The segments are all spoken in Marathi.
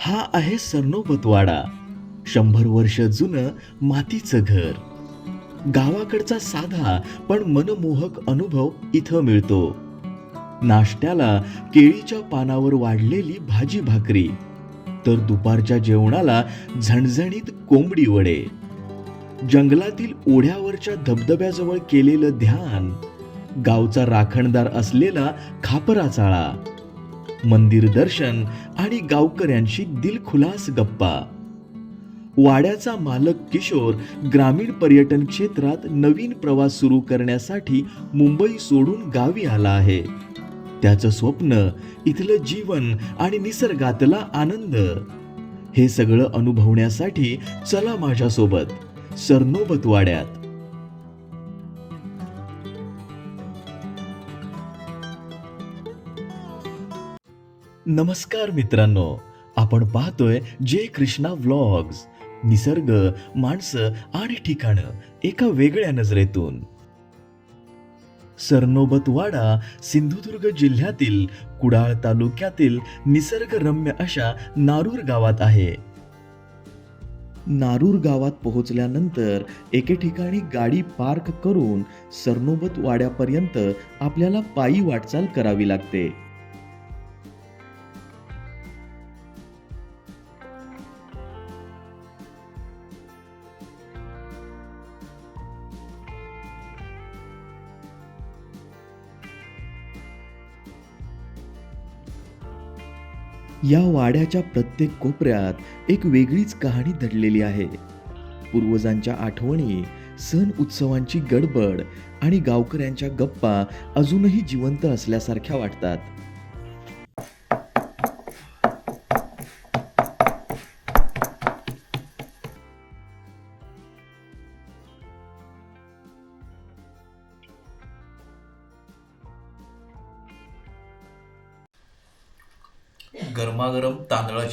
हा आहे सरनोबतवाडा. शंभर वर्ष जुनं मातीचं घर. गावाकडचा साधा पण मनमोहक अनुभव इथं मिळतो. नाश्त्याला केळीच्या पानावर वाढलेली भाजी भाकरी. तर दुपारच्या जेवणाला झणझणीत कोंबडी वडे. जंगलातील ओढ्यावरच्या धबधब्याजवळ केलेलं ध्यान. गावचा राखणदार असलेला खापरा चाळा मंदिर दर्शन आणि गावकऱ्यांशी दिलखुलास गप्पा. वाड्याचा मालक किशोर ग्रामीण पर्यटन क्षेत्रात नवीन प्रवास सुरू करण्यासाठी मुंबई सोडून गावी आला आहे. त्याचं स्वप्न इथलं जीवन आणि निसर्गातला आनंद. हे सगळं अनुभवण्यासाठी चला माझ्यासोबत सरनोबत वाड्यात. नमस्कार मित्रांनो आपण पाहतोय जय कृष्णा व्लॉग्स. निसर्ग माणसं आणि ठिकाणं एका वेगळ्या नजरेतून. सरनोबत वाडा सिंधुदुर्ग जिल्ह्यातील कुडाळ तालुक्यातील निसर्गरम्य अशा नारूर गावात आहे. नारूर गावात पोहोचल्यानंतर एके ठिकाणी गाडी पार्क करून सरनोबत वाड्यापर्यंत आपल्याला पायी वाटचाल करावी लागते. या वाड्याच्या प्रत्येक कोपऱ्यात एक वेगळीच कहाणी दडलेली आहे. पूर्वजांच्या आठवणी सण उत्सवांची गडबड आणि गावकऱ्यांच्या गप्पा अजूनही जिवंत असल्यासारख्या वाटतात.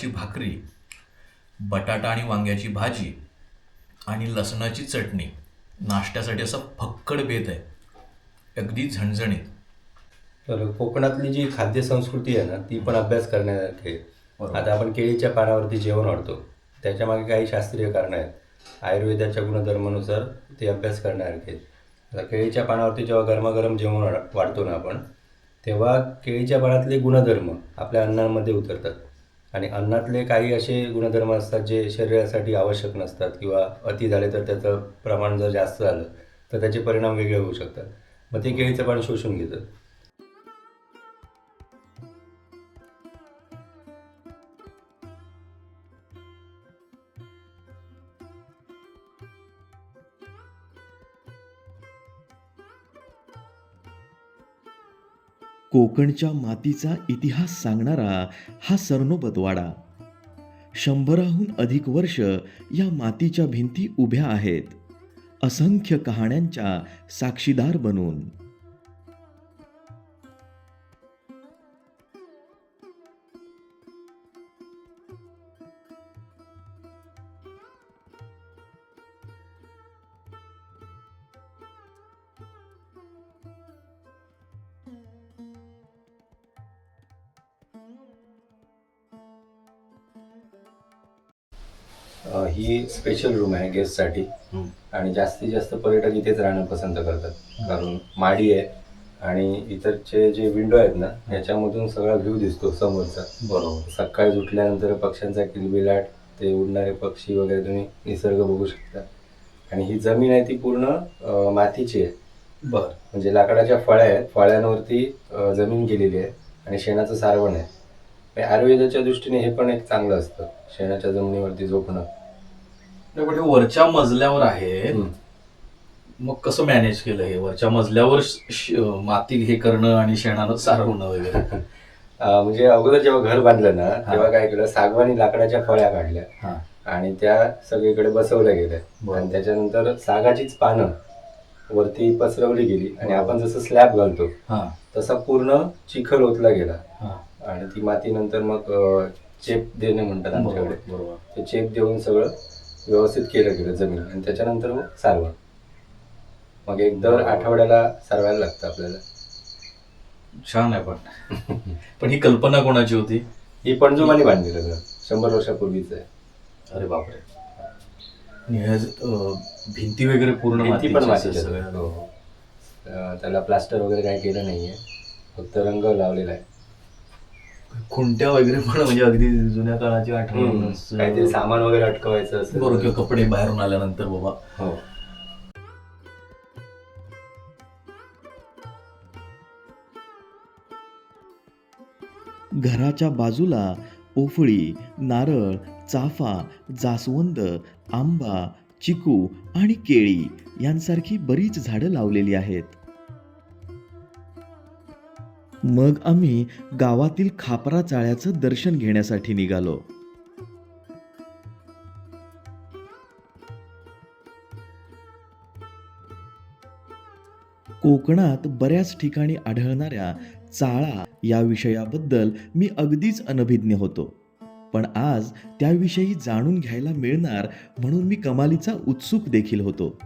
तांदळाची भाकरी बटाटा आणि वांग्याची भाजी आणि लसणाची चटणी. नाश्त्यासाठी असा फक्कड बेत आहे. अगदी झणझणीत. तर कोकणातली जी खाद्य संस्कृती आहे ना ती पण अभ्यास करण्यासारखी आहे. आता आपण केळीच्या पानावरती जेवण वाढतो त्याच्यामागे काही शास्त्रीय कारणं आहेत. आयुर्वेदाच्या गुणधर्मानुसार ते अभ्यास करण्यासारखे आहेत. आता केळीच्या पानावरती जेव्हा गरमागरम जेवण वाढ- वाढतो ना आपण तेव्हा केळीच्या पानातले गुणधर्म आपल्या अन्नामध्ये उतरतात. आणि अन्नातले काही असे गुणधर्म असतात जे शरीरासाठी आवश्यक नसतात किंवा अति झाले तर त्याचं प्रमाण जर जास्त झालं तर त्याचे परिणाम वेगळे होऊ शकतात. मग ते केळीचं पाणी शोषून घेतं. कोकणच्या मातीचा इतिहास सांगणारा हा सरनोबतवाडा. शंभराहून अधिक वर्ष या मातीच्या भिंती उभ्या आहेत. असंख्य कहाण्यांच्या साक्षीदार बनून. ही स्पेशल रूम आहे गेस्टसाठी आणि जास्तीत जास्त पर्यटक इथेच राहणं पसंत करतात. कारण माडी आहे आणि इतरचे जे विंडो आहेत ना याच्यामधून सगळा व्ह्यू दिसतो समोरचा. बरोबर. सकाळी उठल्यानंतर पक्ष्यांचा किलबिलाट ते उडणारे पक्षी वगैरे तुम्ही निसर्ग बघू शकता. आणि ही जमीन आहे ती पूर्ण मातीची आहे. बर. म्हणजे लाकडाच्या फळ्या आहेत. फळ्यांवरती जमीन केलेली आहे. आणि शेणाचं सारवण आहे. आयुर्वेदाच्या दृष्टीने हे पण एक चांगलं असतं शेणाच्या जमिनीवरती झोपणं नाही, पण हे वरच्या मजल्यावर आहे. मग कसं मॅनेज केलं हे? वरच्या मजल्यावर माती हे करणं आणि शेणानं सारवणं वगैरे? म्हणजे अगोदर जेव्हा घर बांधलं ना तेव्हा काय केलं सागवानी लाकडाच्या फळ्या काढल्या. आणि त्या सगळीकडे बसवल्या गेल्या. आणि त्याच्यानंतर सागाचीच पानं वरती पसरवली गेली. आणि आपण जसं स्लॅब घालतो हा. तसा पूर्ण चिखल ओतला गेला. आणि ती माती नंतर मग चेप देणे म्हणतात आमच्याकडे. बरोबर. ते चेप देऊन सगळं व्यवस्थित केलं गेलं जमीन. आणि त्याच्यानंतर मग सारवण. मग एक दर आठवड्याला सारवायला लागतं आपल्याला. छान आहे पण. पण ही कल्पना कोणाची होती? ही पणजोमानी बांधली सगळं. शंभर वर्षापूर्वीचं आहे. अरे बापरे. भिंती वगैरे पूर्ण भिंती पण मातीच्या हो. अं, त्याला प्लास्टर वगैरे काही केलं नाहीये. फक्त रंग लावलेला आहे. खुंट्या वगैरे पण म्हणजे अगदी जुन्या काळाची आठवण काहीतरी सामान वगैरे अटकवायचं असेल. बरोबर किंवा कपडे बाहेरून आल्यानंतर बाबा. हो. घराच्या बाजूला पोफळी नारळ चाफा जास्वंद आंबा चिकू आणि केळी यांसारखी बरीच झाडं लावलेली आहेत. मग आम्ही गावातील खापरा चाळ्याचं दर्शन घेण्यासाठी निघालो. कोकणात बऱ्याच ठिकाणी आढळणाऱ्या चाळा या विषयाबद्दल मी अगदीच अनभिज्ञ होतो. पण आज त्याविषयी जाणून घ्यायला मिळणार म्हणून मी कमालीचा उत्सुक देखील होतो.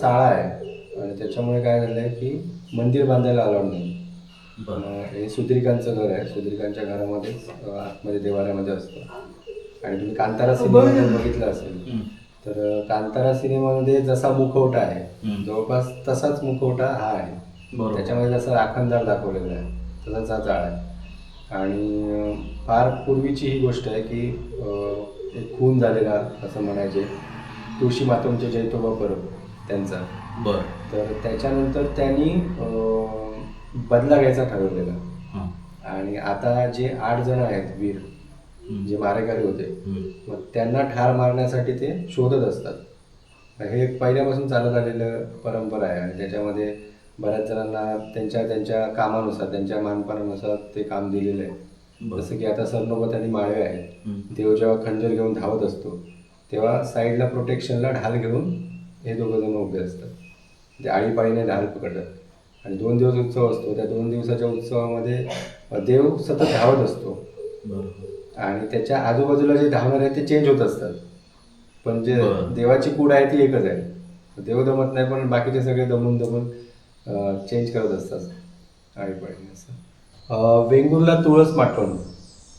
चाळा आहे. आणि त्याच्यामुळे काय झालं आहे की मंदिर बांधायला अलाउड नाही. हे सुद्रिकांचं घर आहे. सुद्रिकांच्या घरामध्येच आतमध्ये देवाऱ्यामध्ये असतं. आणि तुम्ही कांतारा सिनेमा बघितलं असेल तर कांतारा सिनेमामध्ये जसा मुखवटा आहे. जवळपास तसाच मुखवटा हा आहे. त्याच्यामध्ये जसं राखणदार दाखवलेला आहे तसाच हा चाळ आहे. आणि फार पूर्वीची ही गोष्ट आहे की एक खून झालेला असं म्हणायचे. तुळशी मातोंचे जैतोबा परब. त्यांचा. बर. तर त्याच्यानंतर त्यांनी बदला घ्यायचा ठरवलेला आणि आता जे आठ जण आहेत वीर जे मारेकरी होते मग त्यांना ठार मारण्यासाठी ते शोधत असतात. हे पहिल्यापासून चालत आलेलं परंपरा आहे आणि त्याच्यामध्ये बऱ्याच जणांना त्यांच्या त्यांच्या कामानुसार त्यांच्या मानपानानुसार ते काम दिलेलं आहे. जसं की आता सरनोबत आणि माळवे आहेत. देव जेव्हा खंजर घेऊन धावत असतो तेव्हा साईडला प्रोटेक्शनला ढाल घेऊन हे दोघं जण उभे असतात. ते आळीपाळीने ढाल पकडतात आणि दोन दिवस उत्सव असतो. त्या दोन दिवसाच्या उत्सवामध्ये देव सतत धावत असतो. आणि त्याच्या आजूबाजूला जे धावणारे आहेत ते चेंज होत असतात. पण जे. देवाची कूड आहे ती एकच आहे. देव दमत नाही पण बाकीचे सगळे दमून दमून चेंज करत असतात. आळीपाळीने असं. वेंगुर्ला तुळस माटवण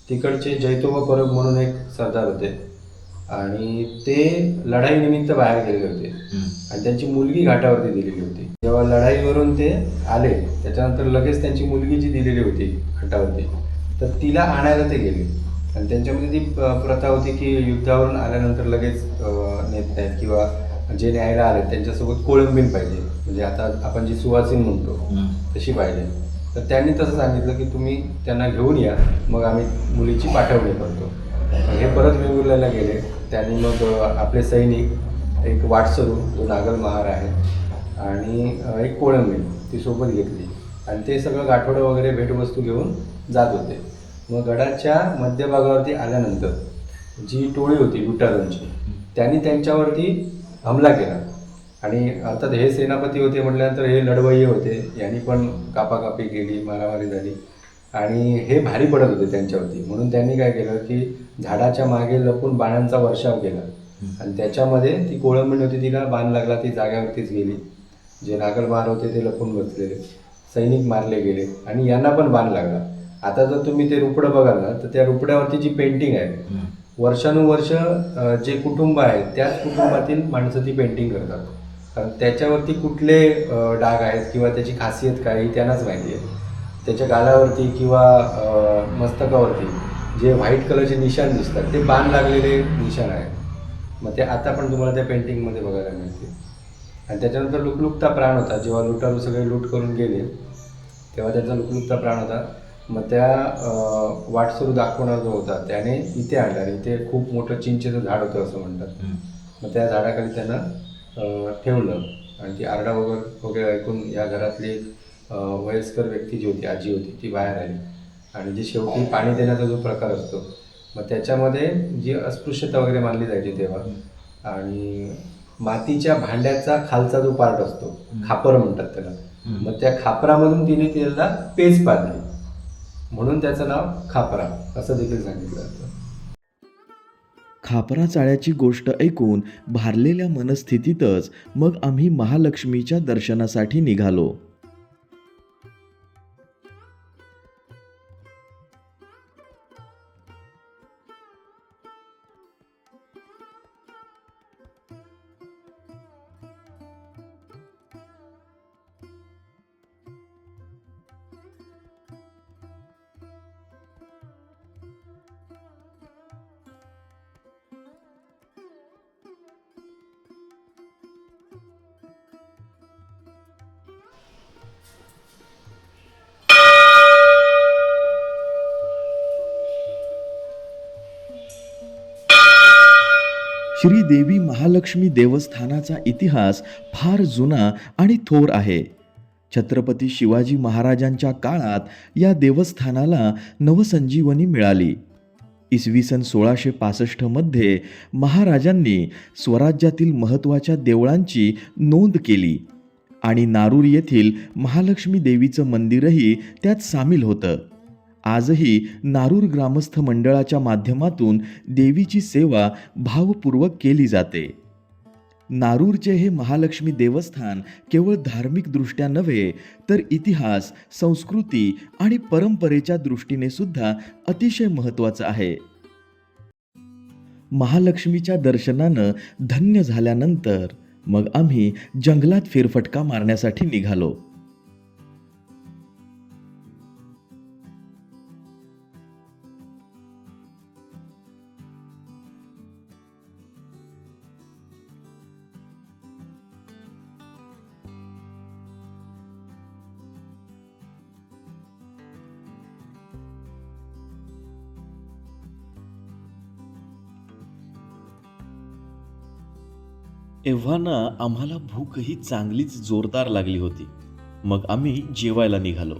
तिकडचे जैतोबा परब म्हणून एक सरदार होते. आणि ते लढाईनिमित्त बाहेर गेलेले होते. आणि त्यांची मुलगी घाटावरती दिलेली होती. जेव्हा लढाईवरून ते आले त्याच्यानंतर लगेच त्यांची मुलगी जी दिलेली होती घाटावरती तर तिला आणायला ते गेले. आणि त्यांच्यामध्ये ती प्रथा होती की युद्धावरून आल्यानंतर लगेच नेत नाहीत किंवा जे न्यायला आले त्यांच्यासोबत कोळंबीन पाहिजे. म्हणजे आता आपण जी सुवासीन म्हणतो तशी पाहिजे. तर त्यांनी तसं सांगितलं की तुम्ही त्यांना घेऊन या मग आम्ही मुलीची पाठवणी करतो. हे परत वेंगुर्ल्याला गेले. त्यांनी मग आपले सैनिक एक वाटसरू जो नागल महार आहे आणि एक कोळंबी ती सोबत घेतली. आणि ते सगळं गाठोडं वगैरे भेटवस्तू घेऊन जात होते. मग गडाच्या मध्यभागावरती आल्यानंतर जी टोळी होती लुटारांची त्यांनी त्यांच्यावरती हमला केला. आणि अर्थात हे सेनापती होते म्हटल्यानंतर हे लढवय्ये होते. यांनी पण कापाकापी केली मारामारी झाली. आणि हे भारी पडत होते त्यांच्यावरती. म्हणून त्यांनी काय केलं की झाडाच्या मागे लपून बाणांचा वर्षाव केला. आणि त्याच्यामध्ये ती कोळंबणी होती तिला बाण लागला ती जाग्यावरतीच गेली. जे नागलमार होते ते लपून बसलेले. सैनिक मारले गेले आणि यांना पण बाण लागला. आता जर तुम्ही ते रुपडं बघाल ना तर त्या रुपड्यावरती जी पेंटिंग आहे वर्षानुवर्ष जे कुटुंब आहे त्याच कुटुंबातील माणसं ती पेंटिंग करतात. कारण त्याच्यावरती कुठले डाग आहेत किंवा त्याची खासियत काय ही त्यांनाच माहिती आहे. त्याच्या गालावरती किंवा मस्तकावरती जे व्हाईट कलरचे निशाण दिसतात ते बाण लागलेले निशाण आहेत. मग ते आता पण तुम्हाला त्या पेंटिंगमध्ये बघायला मिळते आणि त्याच्यानंतर लुकलुकता प्राण होता. जेव्हा लुटारू सगळे लूट करून गेले तेव्हा त्याचा लुकलुकता प्राण होता. मग त्या वाटसरू दाखवणार जो होता त्याने इथे आणला. आणि इथे खूप मोठं चिंचेचं झाड होतं असं म्हणतात. मग त्या झाडाखाली त्यांना ठेवलं. आणि ती आरडा वगैरे वगैरे ऐकून या घरातली वयस्कर व्यक्ती जी होती आजी होती ती बाहेर आली. आणि जी शेवटी पाणी देण्याचा जो प्रकार असतो मग त्याच्यामध्ये जी अस्पृश्यता वगैरे मानली जायची तेव्हा आणि मातीच्या भांड्याचा खालचा जो पार्ट असतो खापर म्हणतात त्याला मग त्या खापरामधून तिने त्याला पेज पाडली. म्हणून त्याचं नाव खापरा असं देखील सांगितलं जातं. खापरा चाळ्याची गोष्ट ऐकून भारलेल्या मनस्थितीतच मग आम्ही महालक्ष्मीच्या दर्शनासाठी निघालो. श्रीदेवी महालक्ष्मी देवस्थानाचा इतिहास फार जुना आणि थोर आहे. छत्रपती शिवाजी महाराजांच्या काळात या देवस्थानाला नवसंजीवनी मिळाली. इसवी सन सोळाशे पासष्टमध्ये महाराजांनी स्वराज्यातील महत्त्वाच्या देवळांची नोंद केली आणि नारूर येथील महालक्ष्मी देवीचं मंदिरही त्यात सामील होतं. आजही नारूर ग्रामस्थ मंडळाच्या माध्यमातून देवीची सेवा भावपूर्वक केली जाते. नारूरचे हे महालक्ष्मी देवस्थान केवळ धार्मिकदृष्ट्या नव्हे तर इतिहास संस्कृती आणि परंपरेच्या दृष्टीने सुद्धा अतिशय महत्त्वाचं आहे. महालक्ष्मीच्या दर्शनानं धन्य झाल्यानंतर मग आम्ही जंगलात फेरफटका मारण्यासाठी निघालो. तेव्हा ना आम्हाला भूकही चांगलीच जोरदार लागली होती. मग आम्ही जेवायला निघालो.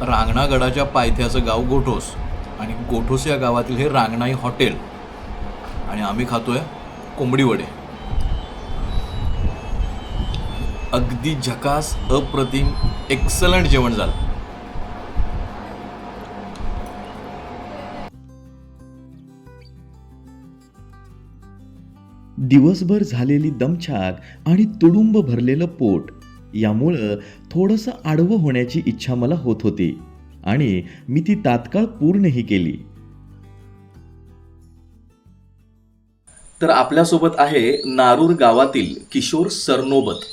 रांगणागडाच्या पायथ्याचं गाव गोठोस आणि गोठोस या गावातील हे रांगणाई हॉटेल. आणि आम्ही खातोय कोंबडी वडे. अगदी झकास अप्रतिम एक्सलंट जेवण झालं. दिवसभर झालेली दमछाक आणि तुडुंब भरलेलं पोट यामुळं थोडंसं आडवं होण्याची इच्छा मला होत होती आणि मी ती तात्काळ पूर्णही केली. तर आपल्यासोबत आहे नारूर गावातील किशोर सरनोबत.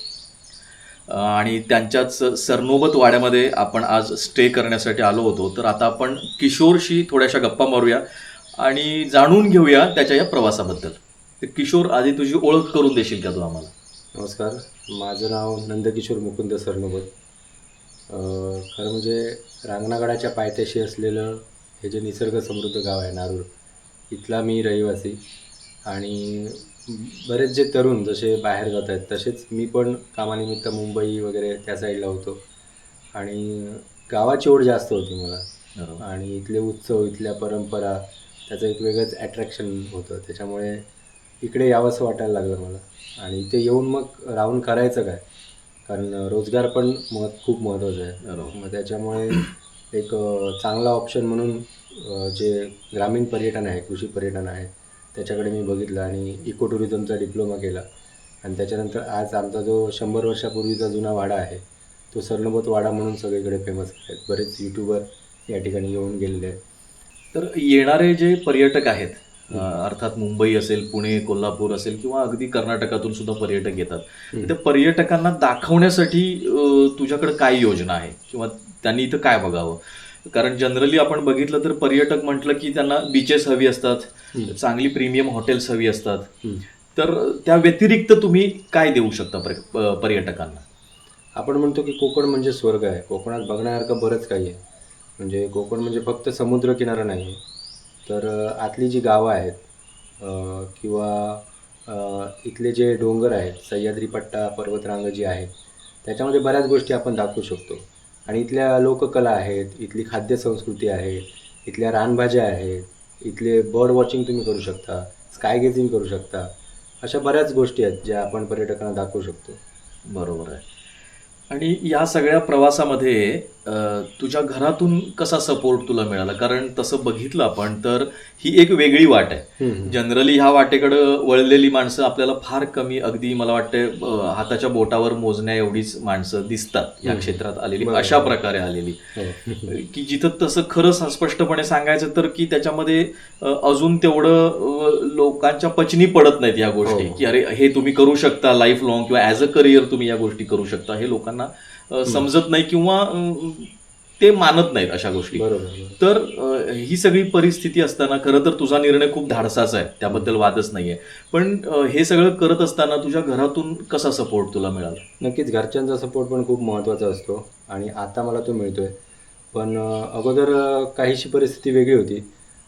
आणि त्यांच्याच सरनोबत वाड्यामध्ये आपण आज स्टे करण्यासाठी आलो होतो. तर आता आपण किशोरशी थोड्याशा गप्पा मारूया आणि जाणून घेऊया त्याच्या या प्रवासाबद्दल. तर किशोर आधी तुझी ओळख करून देशील का तू आम्हाला? नमस्कार. माझं नाव नंदकिशोर मुकुंद सरनोबत. खरं म्हणजे रांगणागडाच्या पायथ्याशी असलेलं हे जे निसर्ग समृद्ध गाव आहे नारूर इथला मी रहिवासी. आणि बरेच जे तरुण जसे बाहेर जात आहेत तसेच मी पण कामानिमित्त मुंबई वगैरे त्या साईडला होतो. आणि गावाची ओढ जास्त होती मला. आणि इथले उत्सव इथल्या परंपरा त्याचं एक वेगळंच अट्रॅक्शन होतं. त्याच्यामुळे इकडे यावंसं वाटायला लागलं मला. आणि इथे येऊन मग राहून करायचं काय? कारण रोजगार पण मह खूप महत्त्वाचा आहे. मग त्याच्यामुळे एक चांगला ऑप्शन म्हणून जे ग्रामीण पर्यटन आहे कृषी पर्यटन आहे त्याच्याकडे मी बघितलं आणि इको टुरिझमचा डिप्लोमा केला. आणि त्याच्यानंतर आज आमचा जो शंभर वर्षापूर्वीचा जुना वाडा आहे तो सरनोबत वाडा म्हणून सगळीकडे फेमस आहे बरेच यूट्यूबर या ठिकाणी येऊन गेलेले आहेत. तर येणारे जे पर्यटक आहेत अर्थात मुंबई असेल पुणे कोल्हापूर असेल किंवा अगदी कर्नाटकातून सुद्धा पर्यटक येतात. त्या पर्यटकांना दाखवण्यासाठी तुझ्याकडे काय योजना आहे? किंवा त्यांनी इथं काय बघावं? कारण जनरली आपण बघितलं तर पर्यटक म्हटलं की त्यांना बीचेस हवी असतात. चांगली प्रीमियम हॉटेल्स हवी असतात. तर त्या व्यतिरिक्त तुम्ही काय देऊ शकता पर्यटकांना? आपण म्हणतो की कोकण म्हणजे स्वर्ग आहे. कोकणात बघण्यासारखं बरंच काही आहे. म्हणजे कोकण म्हणजे फक्त समुद्रकिनारा नाही आहे. तर आतली जी गावं आहेत किंवा इथले जे डोंगर आहेत सह्याद्री पट्टा पर्वतरांग जी आहे त्याच्यामध्ये बऱ्याच गोष्टी आपण दाखवू शकतो. आणि इथल्या लोककला आहेत इथली खाद्यसंस्कृती आहे इथल्या रानभाज्या आहेत इथले बर्ड वॉचिंग तुम्ही करू शकता स्काय गेझिंग करू शकता अशा बऱ्याच गोष्टी आहेत ज्या आपण पर्यटकांना दाखवू शकतो. बरोबर आहे. आणि या सगळ्या प्रवासामध्ये तुझ्या घरातून कसा सपोर्ट तुला मिळाला कारण तसं बघितलं आपण तर ही एक वेगळी वाट आहे जनरली ह्या वाटेकडे वळलेली माणसं आपल्याला फार कमी अगदी मला वाटतं हाताच्या बोटावर मोजण्या एवढीच माणसं दिसतात या. क्षेत्रात आलेली. अशा प्रकारे आलेली हो. की जिथं तसं खरं स्पष्टपणे सांगायचं तर की त्याच्यामध्ये अजून तेवढं लोकांच्या पचनी पडत नाहीत या गोष्टी हो. की अरे हे तुम्ही करू शकता लाईफ लॉंग किंवा ॲज अ करिअर तुम्ही या गोष्टी करू शकता हे लोकांना समजत नाही किंवा ते मानत नाहीत अशा गोष्टी. तर ही सगळी परिस्थिती असताना खरं तर तुझा निर्णय खूप धाडसाचा आहे. त्याबद्दल वादच नाहीये. पण हे सगळं करत असताना तुझ्या घरातून कसा सपोर्ट तुला मिळाला? नक्कीच घरच्यांचा सपोर्ट पण खूप महत्त्वाचा असतो आणि आता मला तो मिळतोय. पण अगोदर काहीशी परिस्थिती वेगळी होती.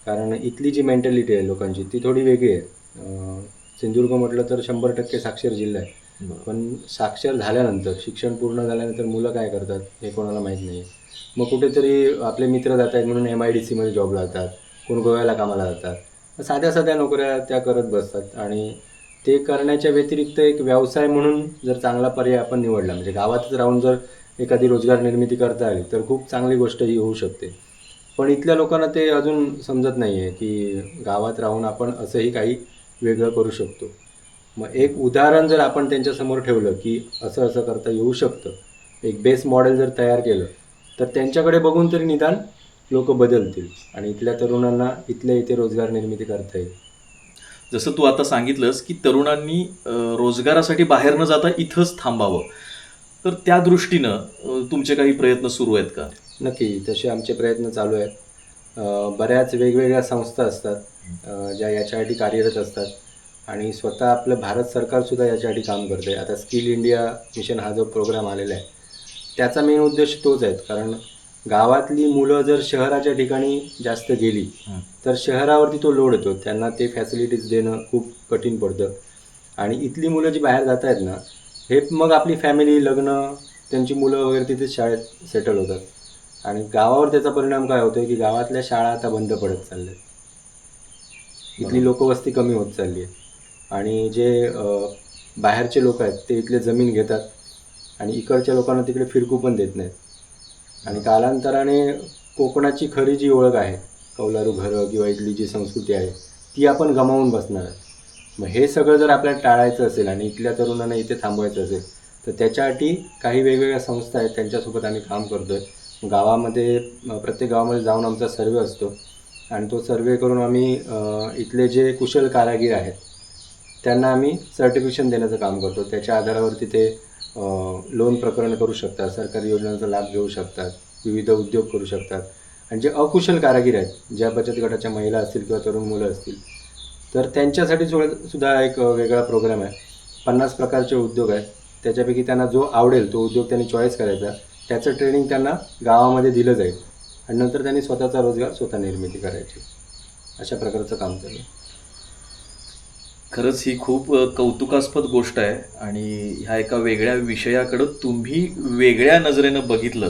कारण इथली जी मेंटॅलिटी आहे लोकांची ती थोडी वेगळी आहे. सिंधुदुर्ग म्हटलं तर शंभर टक्के साक्षर जिल्हा आहे. पण साक्षर झाल्यानंतर शिक्षण पूर्ण झाल्यानंतर मुलं काय करतात हे कोणाला माहीत नाही. मग कुठेतरी आपले मित्र जात आहेत म्हणून एम आय डी सीमध्ये जॉब जातात कोण गोव्याला कामाला जातात. मग साध्या साध्या नोकऱ्या त्या करत बसतात आणि ते करण्याच्या व्यतिरिक्त एक व्यवसाय म्हणून जर चांगला पर्याय आपण निवडला म्हणजे गावातच राहून जर एखादी रोजगार निर्मिती करता आली तर खूप चांगली गोष्ट ही होऊ शकते. पण इथल्या लोकांना ते अजून समजत नाही आहे की गावात राहून आपण असंही काही वेगळं करू शकतो. मग एक उदाहरण जर आपण त्यांच्यासमोर ठेवलं की असं असं करता येऊ शकतं एक बेस मॉडेल जर तयार केलं तर त्यांच्याकडे बघून तरी निदान लोक बदलतील आणि इथल्या तरुणांना इथल्या इथे रोजगार निर्मिती करता येईल. जसं तू आता सांगितलंस की तरुणांनी रोजगारासाठी बाहेर न जाता इथंच थांबावं. तर त्या दृष्टीनं तुमचे काही प्रयत्न सुरू आहेत का? नक्की तसे आमचे प्रयत्न चालू आहेत. बऱ्याच वेगवेगळ्या संस्था असतात ज्या याच्यासाठी कार्यरत असतात. आणि स्वतः आपलं भारत सरकारसुद्धा याच्यासाठी काम करते आता स्किल इंडिया मिशन हा जो प्रोग्राम आलेला आहे त्याचा मेन उद्देश तोच आहे. कारण गावातली मुलं जर शहराच्या ठिकाणी जास्त गेली. तर शहरावरती तो लोड येतो. त्यांना ते फॅसिलिटीज देणं खूप कठीण पडतं. आणि इथली मुलं जी बाहेर जात आहेत ना हे मग आपली फॅमिली लग्न त्यांची मुलं वगैरे तिथे शाळेत सेटल होतात. आणि गावावर त्याचा परिणाम काय होतोय की गावातल्या शाळा आता बंद पडत चालल्यात. इथली. लोकवस्ती कमी होत चालली आहे. आणि जे बाहेरचे लोक आहेत ते इथले जमीन घेतात आणि इकडच्या लोकांना तिकडे फिरकू पण देत नाहीत. आणि कालांतराने कोकणाची खरी जी ओळख आहे कौलारू घरं किंवा इथली जी संस्कृती आहे ती आपण गमावून बसणार आहोत. मग हे सगळं जर आपल्याला टाळायचं असेल आणि इथल्या तरुणांना इथे थांबवायचं असेल तर त्याच्यासाठी काही वेगवेगळ्या संस्था आहेत त्यांच्यासोबत आम्ही काम करतो आहे गावामध्ये प्रत्येक गावामध्ये जाऊन आमचा सर्वे असतो. आणि तो सर्वे करून आम्ही इथले जे कुशल कारागीर आहेत त्यांना आम्ही सर्टिफिकेशन देण्याचं काम करतो. त्याच्या आधारावरती ते लोन प्रकरण करू शकतात सरकारी योजनांचा लाभ घेऊ शकतात विविध उद्योग करू शकतात. आणि जे अकुशल कारागीर आहेत ज्या बचत गटाच्या महिला असतील किंवा तरुण मुलं असतील तर त्यांच्यासाठी सुद्धा एक वेगळा प्रोग्राम आहे. पन्नास प्रकारचे उद्योग आहेत. त्याच्यापैकी त्यांना जो आवडेल तो उद्योग त्यांनी चॉईस करायचा. त्याचं ट्रेनिंग त्यांना गावामध्ये दिलं जाईल. आणि नंतर त्यांनी स्वतःचा रोजगार स्वतः निर्मिती करायची. अशा प्रकारचं काम चालू आहे. खरंच ही खूप कौतुकास्पद गोष्ट आहे आणि ह्या एका वेगळ्या विषयाकडं तुम्ही वेगळ्या नजरेनं बघितलं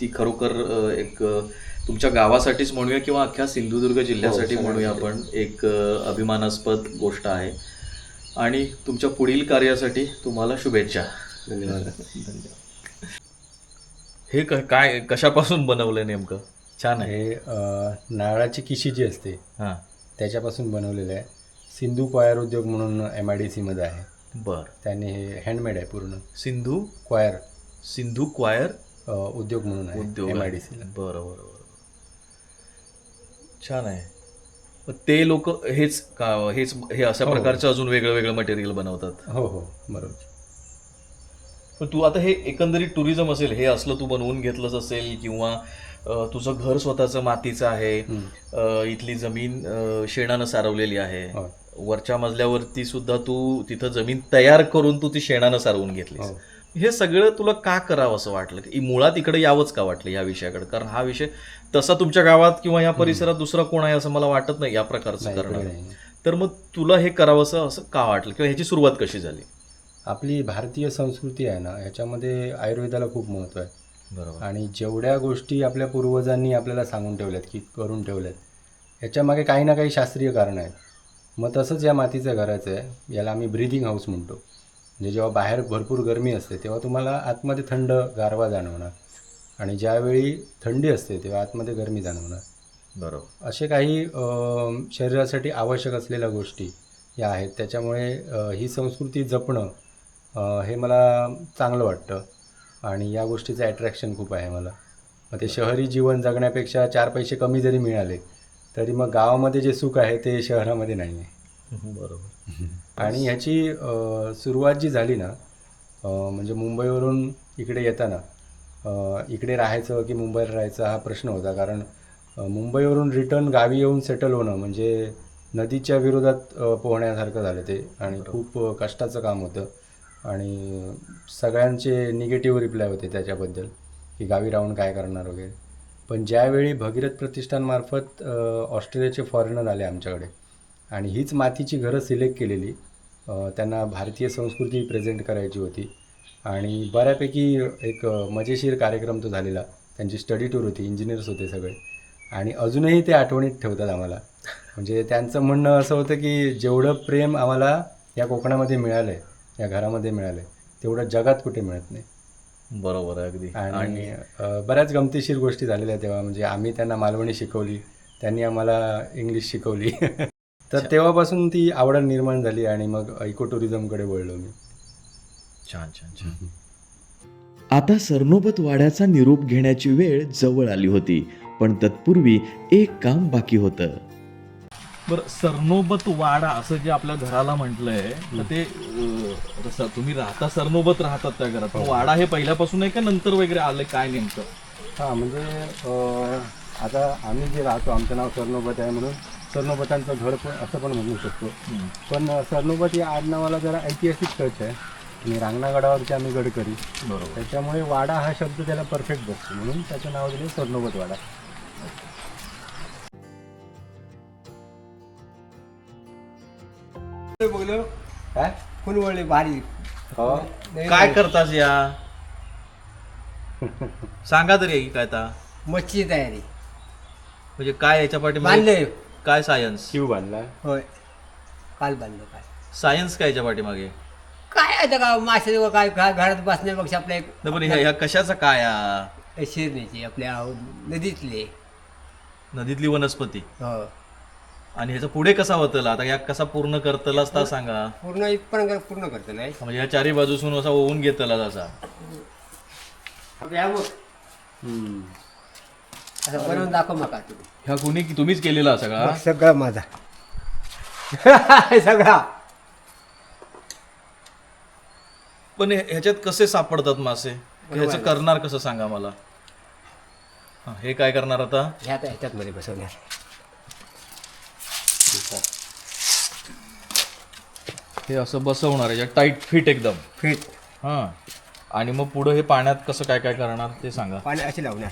ती खरोखर एक तुमच्या गावासाठीच म्हणूया किंवा अख्ख्या सिंधुदुर्ग जिल्ह्यासाठी हो, म्हणूया आपण एक अभिमानास्पद गोष्ट आहे. आणि तुमच्या पुढील कार्यासाठी तुम्हाला शुभेच्छा. धन्यवाद. हे क- काय कशापासून बनवलंय नेमकं? छान आहे. हे नारळाची किशी जी असते हां. त्याच्यापासून बनवलेलं आहे. सिंधू क्वायर उद्योग म्हणून एम आय डी सीमध्ये आहे. बर. त्याने हे हँडमेड आहे पूर्ण. सिंधू? क्वायर. सिंधू क्वायर? उद्योग म्हणून उद्योग एम आय. डी सीला बरं बरं बरं. छान आहे. ते लोक हेच का हेच हे अशा हो. प्रकारचं अजून वेगळं वेगळं मटेरियल बनवतात. हो हो. बरोबर. पण तू आता हे एकंदरीत टुरिझम असेल हे असलं तू बनवून घेतलंच असेल किंवा तुझं घर स्वतःचं मातीचं आहे इथली जमीन शेणानं सारवलेली आहे. हो. वरच्या मजल्यावरती सुद्धा तू तिथं जमीन तयार करून तू ती शेणानं सारवून घेतलीस. हो. हे सगळं तुला का करावं असं वाटलं? की मुळात इकडे यावंच का वाटलं या विषयाकडे? कारण हा विषय तसा तुमच्या गावात किंवा या परिसरात दुसरा कोण आहे असं मला वाटत नाही या प्रकारचं नाही. तर मग तुला हे करावंसं असं का वाटलं? किंवा ह्याची सुरुवात कशी झाली? आपली भारतीय संस्कृती आहे ना ह्याच्यामध्ये आयुर्वेदाला खूप महत्त्व आहे. बरोबर. आणि जेवढ्या गोष्टी आपल्या पूर्वजांनी आपल्याला सांगून ठेवल्यात की करून ठेवल्यात ह्याच्यामागे काही ना काही शास्त्रीय कारण आहेत. मग तसंच या मातीचं घराचं आहे. याला आम्ही ब्रिदिंग हाऊस म्हणतो. म्हणजे जेव्हा बाहेर भरपूर गरमी असते तेव्हा तुम्हाला आतमध्ये थंड गारवा जाणवणार. आणि ज्यावेळी थंडी असते तेव्हा आतमध्ये गरमी जाणवणार. बरोबर. असे काही शरीरासाठी आवश्यक असलेल्या गोष्टी या आहेत. त्याच्यामुळे ही संस्कृती जपणं हे मला चांगलं वाटतं. आणि या गोष्टीचं अट्रॅक्शन खूप आहे मला. मग ते शहरी जीवन जगण्यापेक्षा चार पैसे कमी जरी मिळाले तरी मग गावामध्ये जे सुख आहे ते शहरामध्ये नाही आहे. बरोबर. आणि ह्याची सुरुवात जी झाली ना म्हणजे मुंबईवरून इकडे येताना इकडे राहायचं की मुंबईला राहायचं हा प्रश्न होता. कारण मुंबईवरून रिटर्न गावी येऊन सेटल होणं म्हणजे नदीच्या विरोधात पोहण्यासारखं झालं ते. आणि खूप कष्टाचं काम होतं. आणि सगळ्यांचे निगेटिव्ह रिप्लाय होते त्याच्याबद्दल की गावी राहून काय करणार वगैरे. पण ज्यावेळी भगीरथ प्रतिष्ठानमार्फत ऑस्ट्रेलियाचे फॉरेनर आले आमच्याकडे आणि हीच मातीची घरं सिलेक्ट केलेली त्यांना भारतीय संस्कृती प्रेझेंट करायची होती. आणि बऱ्यापैकी एक मजेशीर कार्यक्रम तो झालेला. त्यांची स्टडी टूर होती इंजिनियर्स होते सगळे. आणि अजूनही ते आठवणीत ठेवतात आम्हाला. म्हणजे त्यांचं म्हणणं असं होतं की जेवढं प्रेम आम्हाला या कोकणामध्ये मिळालं आहे या घरामध्ये मिळालं आहे तेवढं जगात कुठे मिळत नाही. बरोबर आहे अगदी. आणि बऱ्याच गमतीशीर गोष्टी झालेल्या तेव्हा. म्हणजे आम्ही त्यांना मालवणी शिकवली त्यांनी आम्हाला इंग्लिश शिकवली. तर तेव्हापासून ती आवड निर्माण झाली आणि मग इको टुरिझमकडे वळलो मी. छान छान छान. आता सरनोबत वाड्याचा निरोप घेण्याची वेळ जवळ आली होती पण तत्पूर्वी एक काम बाकी होतं. बरं सरनोबत वाडा असं जे आपल्या घराला म्हटलंय तर ते अं, तुम्ही राहता सरनोबत राहतात त्या घरात. वाडा हे पहिल्यापासून आहे का नंतर वगैरे आलंय? काय नेमकं? हां म्हणजे अ, आता आम्ही जे राहतो आमचं नाव सरनोबत आहे म्हणून सरनोबतांचं घर पण असं पण म्हणू शकतो. पण अ, सरनोबत या आडनावाला जरा ऐतिहासिक टच आहे. आणि रांगणागडावरचे आम्ही गडकरी. बरोबर. त्याच्यामुळे वाडा हा शब्द त्याला परफेक्ट बसतो. म्हणून त्याचं नाव दिलं सरनोबत वाडा. बघलो काय? कोण वळले भारी. हो. काय करतास या? सांगा तरी की काय आता. मच्छीची तयारी. म्हणजे काय याच्या पाठी बांधले काय सायन्स शिव बांधला? होय. काल बांधलो काय सायन्स काय याच्या पाठीमागे? काय आता का मासे काय घा- घरात बसण्यापेक्षा आपल्या नाही, पण ह्या ह्या कशाचा काय शिरण्याची आपल्या नदीतले. नदीतली वनस्पती. हो. आणि ह्याचा पुढे कसा होतला आता या कसा पूर्ण करतला असता सांगा. पूर्ण इथपर्यंत पूर्ण करतो नाही म्हणजे ह्या चारी बाजूसून असा ओवून घेतला असा. बनवून दाखव मका ह्या कुणी तुम्हीच केलेला सगळा? सगळा माझा. सगळा. पण हे- ह्याच्यात कसे सापडतात मासे? ह्याचं करणार कसं सांगा मला? हा, हे काय करणार आता? ह्यात ह्याच्यात मध्ये बसवणार. हे असं बसवणार याच्यात टाईट फिट एकदम. फिट हा. आणि मग पुढं हे पाण्यात कसं काय काय करणार ते सांगा. पाणी अशी लावणार.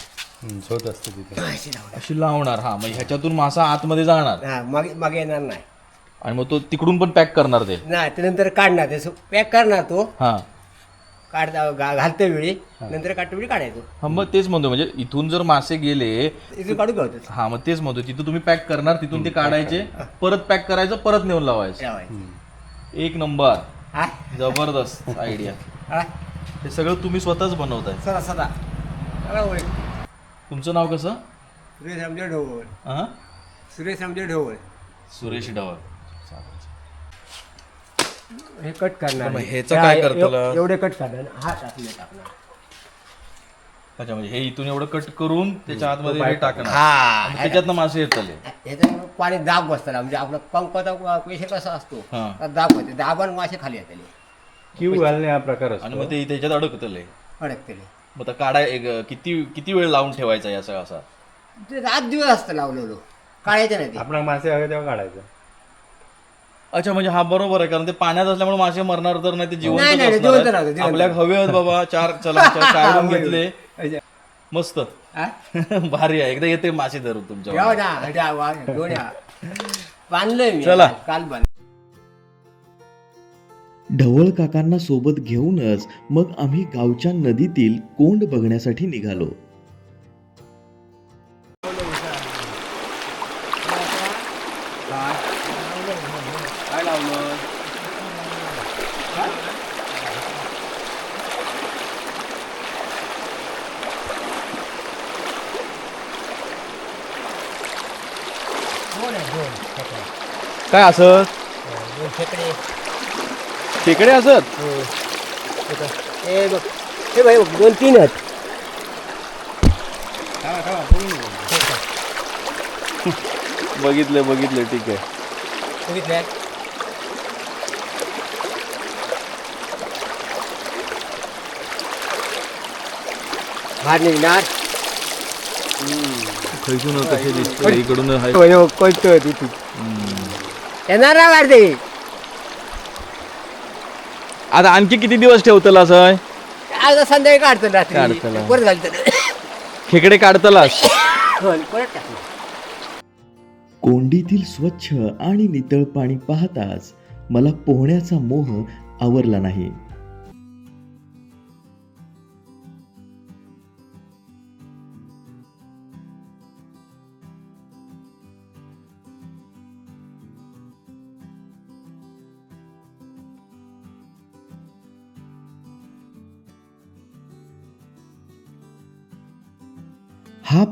झोत असतं तिथे. अशी लावणार. अशी लावणार हा. मग ह्याच्यातून मासा आतमध्ये जाणार. हा मागे मागे येणार नाही. आणि मग तो तिकडून पण पॅक करणार ते. नाही ते नंतर काढणार. ते पॅक करणार तो. हा. काढता घा- घालते वेळी नंतर काढते वेळी काढायचो. हा मग तेच म्हणतो म्हणजे इथून जर मासे गेले इथून काढून घालतो हा मग तेच म्हणतो तिथं तुम्ही पॅक करणार तिथून ते काढायचे परत पॅक करायचं परत नेऊन लावायचं. लावायचं. एक नंबर. हा. जबरदस्त आयडिया हा. हे सगळं तुम्ही स्वतःच बनवताय. सदा सदा. सगळं ओळख तुमचं नाव कसं? सुरेश आमचे ढोवळ. हा? सुरेश आमचे ढोवळ. सुरेश डावर हे कट करणार मग ह्याचं काय करताला? एवढे कट करणार हा टाकले टाकणार. अच्छा म्हणजे हे इथून एवढं कट करून त्याच्या आतमध्ये हे टाकणार. हा मग त्याच्यातनं मासे येतले. ह्याचं पाणी दाब बसताना म्हणजे आपला पंपाचा पैसे कसा असतो? हा. तर दाब होते. दाबान मासे खाली येतले. किव घालणे हा प्रकार आणि असतो मग ते त्याच्यात अडकतले. अडकतले. मग आता काढाय एक किती किती वेळ लावून ठेवायचा या सगळा असा? ते रात दिवस असतं लावलेलो. काढायचं नाही ते. आपण मासे हवे तेव्हा काढायचं. अच्छा म्हणजे हा बरोबर आहे कारण ते पाण्यात असल्यामुळे मासे मरणार तर नाही ते नाही, नाही, जिवंत जिवंत राहतात, जिवंत आपल्या हवे आहेत बाबा चार चला चार काढून घेतले. मस्त. हा? भारी आहे एकदा येते मासे धरू तुमच्या वा. बांधलंय मी चला. काल बांध ढवळ काकांना सोबत घेऊनच मग आम्ही गावच्या नदीतील कोंड बघण्यासाठी निघालो. कोण आहे दोन काय असत दोन खेकडे खेकडे असत हे बघ हे भाई बघ दोन तीन आहेत बघितले बघितले ठीक आहे. बघितले बाहेर निघणार खैसून कसे दिसते इकडून आहे तिथे. येणार ना वाढते आता आणखी किती दिवस ठेवतला असं आज संध्याकाळी काढतो काढतो रात्री. ना. परत घालतो खेकडे काढतलास? परत टाकतो कोंडीतील स्वच्छ आणि नितळ पाणी पाहताच मला पोहण्याचा मोह आवरला नाही.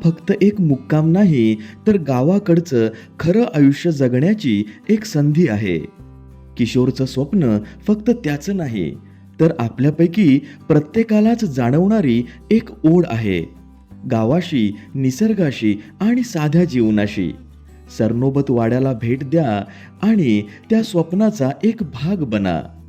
फक्त एक मुक्काम नाही तर गावाकडचं खरं आयुष्य जगण्याची एक संधी आहे. किशोरचं स्वप्न फक्त त्याचं नाही तर आपल्यापैकी प्रत्येकालाच जाणवणारी एक ओढ आहे. गावाशी निसर्गाशी आणि साध्या जीवनाशी. सरनोबत वाड्याला भेट द्या आणि त्या स्वप्नाचा एक भाग बना.